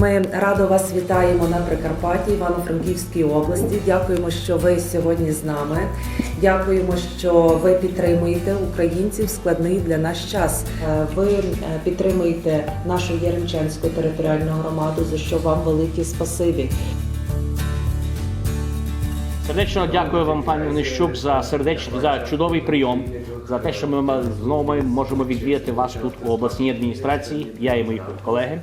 Ми радо вас вітаємо на Прикарпатті, Івано-Франківській області. Дякуємо, що ви сьогодні з нами. Дякуємо, що ви підтримуєте українців складний для нас час. Е, Ви е, підтримуєте нашу Яремчанську територіальну громаду, за що вам велике спасибі. Сердечно дякую вам, пані Нищук, за сердечний, за чудовий прийом, за те, що ми знову можемо відвідати вас тут у обласній адміністрації, я і мої колеги.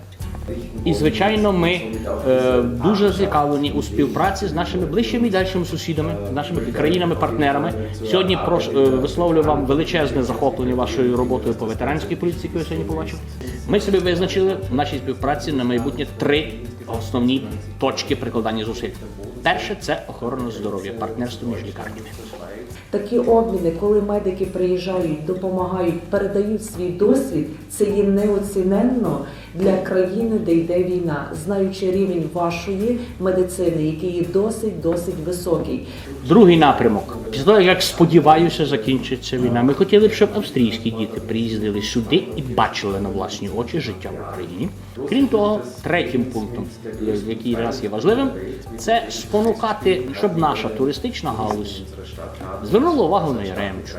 І звичайно, ми е, дуже зацікавлені у співпраці з нашими ближчими і дальшими сусідами, з нашими країнами-партнерами. Сьогодні прош, е, висловлюю вам величезне захоплення вашою роботою по ветеранській політиці, яку я сьогодні побачив. Ми собі визначили в нашій співпраці на майбутнє три основні точки прикладання зусиль. Перше це охорона здоров'я, партнерство між лікарнями. Такі обміни, коли медики приїжджають, допомагають, передають свій досвід, це є неоціненно для країни, де йде війна, знаючи рівень вашої медицини, який є досить досить високий. Другий напрямок. Після того, як сподіваюся, закінчиться війна. Ми хотіли б, щоб австрійські діти приїздили сюди і бачили на власні очі життя в Україні. Крім того, третім пунктом, який для нас є важливим, це спонукати, щоб наша туристична галузь звернула увагу на Яремчу.